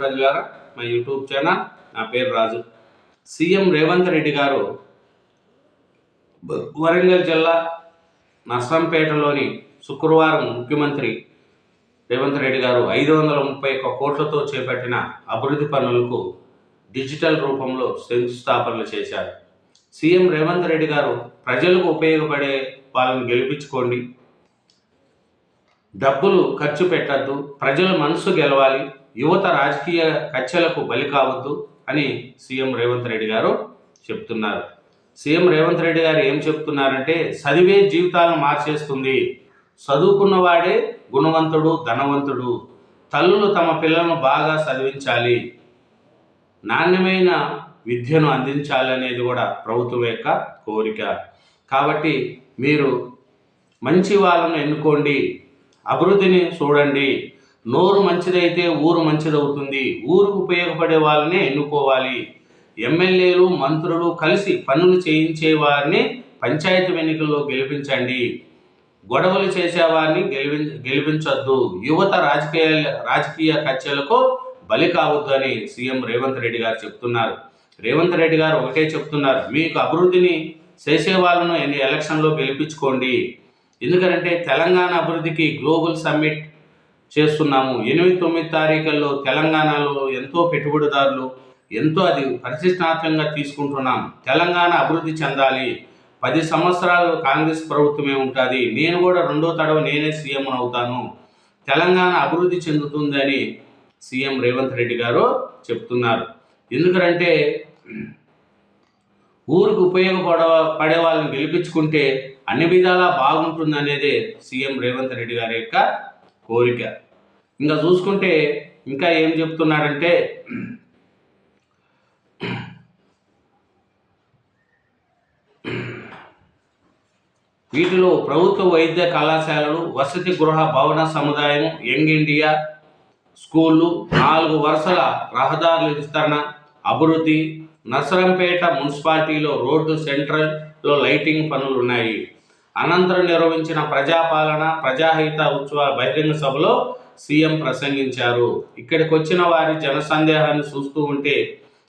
ప్రజలారా మా YouTube channel నా పేరు రాజు. సీఎం రేవంత్ రెడ్డి గారు వరంగల్ జిల్లా నర్సంపేటలోని శుక్రవారం ముఖ్యమంత్రి రేవంత్ రెడ్డి గారు ఐదు వందల ముప్పై ఒక్క కోట్లతో చేపట్టిన అభివృద్ధి పనులకు డిజిటల్ రూపంలో శంకుస్థాపనలు చేశారు. సీఎం రేవంత్ రెడ్డి గారు ప్రజలకు ఉపయోగపడే వాళ్ళని గెలిపించుకోండి. డబ్బులు ఖర్చు పెట్టద్దు. ప్రజల మనసు గెలవాలి. యువత రాజకీయ కచ్చలకు బలి కావద్దు అని సీఎం రేవంత్ రెడ్డి గారు చెప్తున్నారు. సీఎం రేవంత్ రెడ్డి గారు ఏం చెప్తున్నారంటే చదివే జీవితాలను మార్చేస్తుంది. చదువుకున్నవాడే గుణవంతుడు ధనవంతుడు. తల్లులు తమ పిల్లలను బాగా చదివించాలి. నాణ్యమైన విద్యను అందించాలనేది కూడా ప్రభుత్వం యొక్క కోరిక. కాబట్టి మీరు మంచి వాళ్ళను ఎన్నుకోండి అభివృద్ధిని చూడండి. నోరు మంచిదైతే ఊరు మంచిదవుతుంది. ఊరుకు ఉపయోగపడే వాళ్ళనే ఎన్నుకోవాలి. ఎమ్మెల్యేలు మంత్రులు కలిసి పనులు చేయించే వారిని పంచాయతీ ఎన్నికల్లో గెలిపించండి. గొడవలు చేసేవారిని గెలిపి గెలిపించొద్దు. యువత రాజకీయ రాజకీయ కక్షలకు బలి కావద్దు అని సీఎం రేవంత్ రెడ్డి గారు చెప్తున్నారు. రేవంత్ రెడ్డి గారు ఒకటే చెప్తున్నారు. మీకు అభివృద్ధిని చేసే వాళ్ళను ఎన్ని ఎలక్షన్లో గెలిపించుకోండి. ఎందుకంటే తెలంగాణ అభివృద్ధికి గ్లోబల్ సమ్మిట్ చేస్తున్నాము. ఎనిమిది తొమ్మిది తారీఖుల్లో తెలంగాణలో ఎంతో పెట్టుబడిదారులు ఎంతో అది పరిశిష్టాత్మకంగా తీసుకుంటున్నాం. తెలంగాణ అభివృద్ధి చెందాలి. పది సంవత్సరాలు కాంగ్రెస్ ప్రభుత్వమే ఉంటుంది. నేను కూడా రెండో తడవ నేనే సీఎం అవుతాను. తెలంగాణ అభివృద్ధి చెందుతుందని సీఎం రేవంత్ రెడ్డి గారు చెప్తున్నారు. ఎందుకంటే ఊరికి ఉపయోగపడ పడే వాళ్ళని గెలిపించుకుంటే అన్ని విధాలా బాగుంటుందనేదే సీఎం రేవంత్ రెడ్డి గారి యొక్క కోరిక. ఇంకా చూసుకుంటే ఇంకా ఏం చెప్తున్నారంటే వీటిలో ప్రభుత్వ వైద్య కళాశాలలు వసతి గృహ భవన సముదాయం యంగ్ ఇండియా స్కూళ్ళు నాలుగు వరుసల రహదారుల విస్తరణ అభివృద్ధి నసరంపేట మున్సిపాలిటీలో రోడ్డు సెంట్రల్లో లైటింగ్ పనులు ఉన్నాయి. అనంతరం నిర్వహించిన ప్రజాపాలన ప్రజాహిత ఉత్సవ బహిరంగ సభలో సీఎం ప్రసంగించారు. ఇక్కడికి వచ్చిన వారి జనసందేహాన్ని చూస్తూ ఉంటే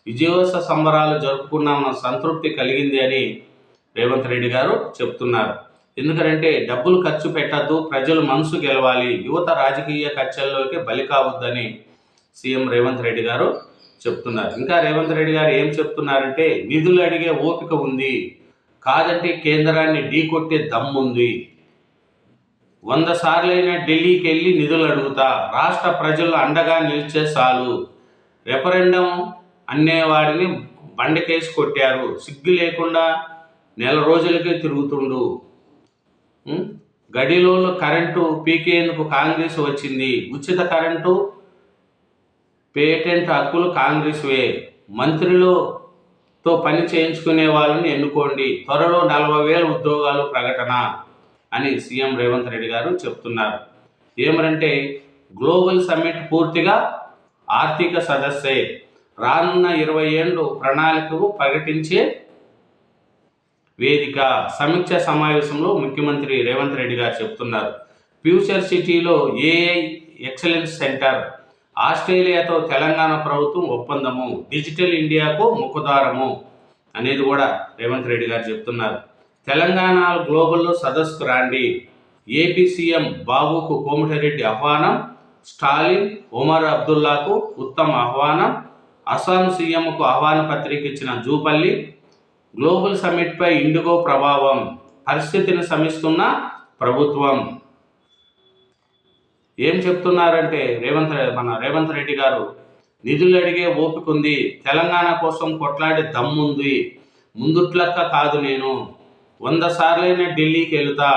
విజయోత్సవ సంబరాలు జరుపుకున్నామన్న సంతృప్తి కలిగింది అని రేవంత్ రెడ్డి గారు చెప్తున్నారు. ఎందుకంటే డబ్బులు ఖర్చు పెట్టద్దు ప్రజలు మనసు గెలవాలి యువత రాజకీయ ఖర్చల్లోకి బలి కావద్దని సీఎం రేవంత్ రెడ్డి గారు చెప్తున్నారు. ఇంకా రేవంత్ రెడ్డి గారు ఏం చెప్తున్నారంటే నిధులు అడిగే ఓపిక ఉంది. కాదంటే కేంద్రాన్ని ఢీకొట్టే దమ్ముంది. వంద సార్లైనా ఢిల్లీకి వెళ్ళి నిధులు అడుగుతా రాష్ట్ర ప్రజలు అండగా నిలిచే చాలు. రెఫరెండం అనేవాడిని బండకేసి కొట్టారు. సిగ్గు లేకుండా నెల రోజులకే తిరుగుతుండు. ఉం? గడిలో కరెంటు పీకేందుకు కాంగ్రెస్ వచ్చింది. ఉచిత కరెంటు పేటెంట్ హక్కులు కాంగ్రెస్వే. మంత్రిలో తో పని చేయించుకునే వాళ్ళని ఎన్నుకోండి. త్వరలో నలభై వేల ఉద్యోగాలు ప్రకటన అని సీఎం రేవంత్ రెడ్డి గారు చెప్తున్నారు. ఏమనంటే గ్లోబల్ సమ్మిట్ పూర్తిగా ఆర్థిక సదస్సే. రానున్న ఇరవై ఏళ్ళు ప్రణాళికకు ప్రకటించే వేదిక. సమీక్ష సమావేశంలో ముఖ్యమంత్రి రేవంత్ రెడ్డి గారు చెప్తున్నారు. ఫ్యూచర్ సిటీలో ఏఐ ఎక్సలెన్స్ సెంటర్ ఆస్ట్రేలియాతో తెలంగాణ ప్రభుత్వం ఒప్పందము డిజిటల్ ఇండియాకు ముఖదారము అనేది కూడా రేవంత్ రెడ్డి గారు చెప్తున్నారు. తెలంగాణ గ్లోబల్లో సదస్సుకు రాండి. ఏపీ సీఎం బాబుకు కోమటిరెడ్డి ఆహ్వానం స్టాలిన్ ఒమర్ అబ్దుల్లాకు ఉత్తమ ఆహ్వానం అస్సాం సీఎంకు ఆహ్వాన పత్రిక ఇచ్చిన జూపల్లి గ్లోబల్ సమ్మిట్పై ఇండిగో ప్రభావం పరిస్థితిని సమిస్తున్న ప్రభుత్వం. ఏం చెప్తున్నారంటే రేవంత్ మన రేవంత్ రెడ్డి గారు నిధులు అడిగే ఓపిక ఉంది తెలంగాణ కోసం కొట్లాడే దమ్ముంది ముందుట్లక్క కాదు నేను వంద సార్లైనా ఢిల్లీకి వెళుతా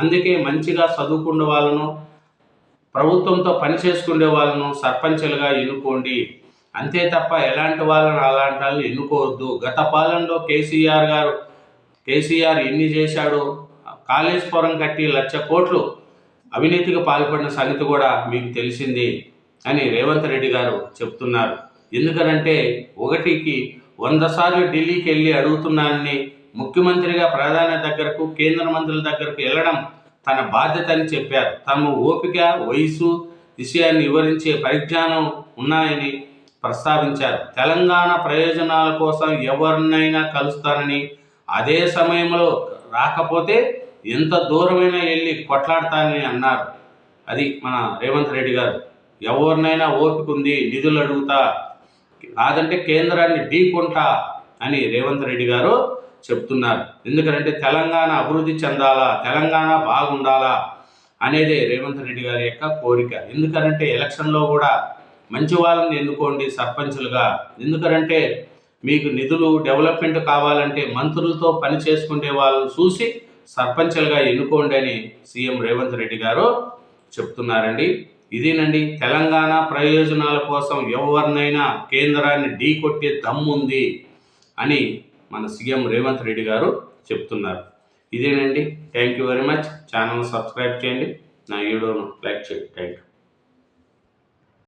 అందుకే మంచిగా చదువుకునే వాళ్ళను ప్రభుత్వంతో పని చేసుకునే వాళ్ళను సర్పంచ్లుగా ఎన్నుకోండి. అంతే తప్ప ఎలాంటి వాళ్ళని అలాంటి వాళ్ళని ఎన్నుకోవద్దు. గత పాలనలో కేసీఆర్ గారు కేసీఆర్ ఎన్ని చేశాడో కాళేశ్వరం కట్టి లక్ష కోట్లు అవినీతికి పాల్పడిన సంగతి కూడా మీకు తెలిసింది అని రేవంత్ రెడ్డి గారు చెప్తున్నారు. ఎందుకనంటే ఒకటికి వంద సార్లు ఢిల్లీకి వెళ్ళి అడుగుతున్నానని ముఖ్యమంత్రిగా ప్రధాని దగ్గరకు కేంద్ర మంత్రుల దగ్గరకు వెళ్ళడం తన బాధ్యత అని చెప్పారు. తమ ఓపిక వయసు విషయాన్ని వివరించే పరిజ్ఞానం ఉన్నాయని ప్రస్తావించారు. తెలంగాణ ప్రయోజనాల కోసం ఎవరినైనా కలుస్తానని అదే సమయంలో రాకపోతే ఎంత దూరమైనా వెళ్ళి కొట్లాడతానని అన్నారు. అది మన రేవంత్ రెడ్డి గారు. ఎవరినైనా ఓపిక ఉంది నిధులు అడుగుతా కాదంటే కేంద్రాన్ని ఢీకొంటా అని రేవంత్ రెడ్డి గారు చెప్తున్నారు. ఎందుకంటే తెలంగాణ అభివృద్ధి చెందాలా తెలంగాణ బాగుండాలా అనేది రేవంత్ రెడ్డి గారి యొక్క కోరిక. ఎందుకంటే ఎలక్షన్లో కూడా మంచి వాళ్ళని ఎన్నుకోండి సర్పంచులుగా. ఎందుకనంటే మీకు నిధులు డెవలప్మెంట్ కావాలంటే మంత్రులతో పని చేసుకునే వాళ్ళని చూసి సర్పంచ్లుగా ఎన్నుకోండి అని సీఎం రేవంత్ రెడ్డి గారు చెప్తున్నారండి. ఇదేనండి తెలంగాణ ప్రయోజనాల కోసం ఎవరినైనా కేంద్రాన్ని ఢీ కొట్టే దమ్ముంది అని మన సీఎం రేవంత్ రెడ్డి గారు చెప్తున్నారు. ఇదేనండి thank you very much. Channel subscribe చేయండి. నా వీడియోను లైక్ చేయండి. Thank you.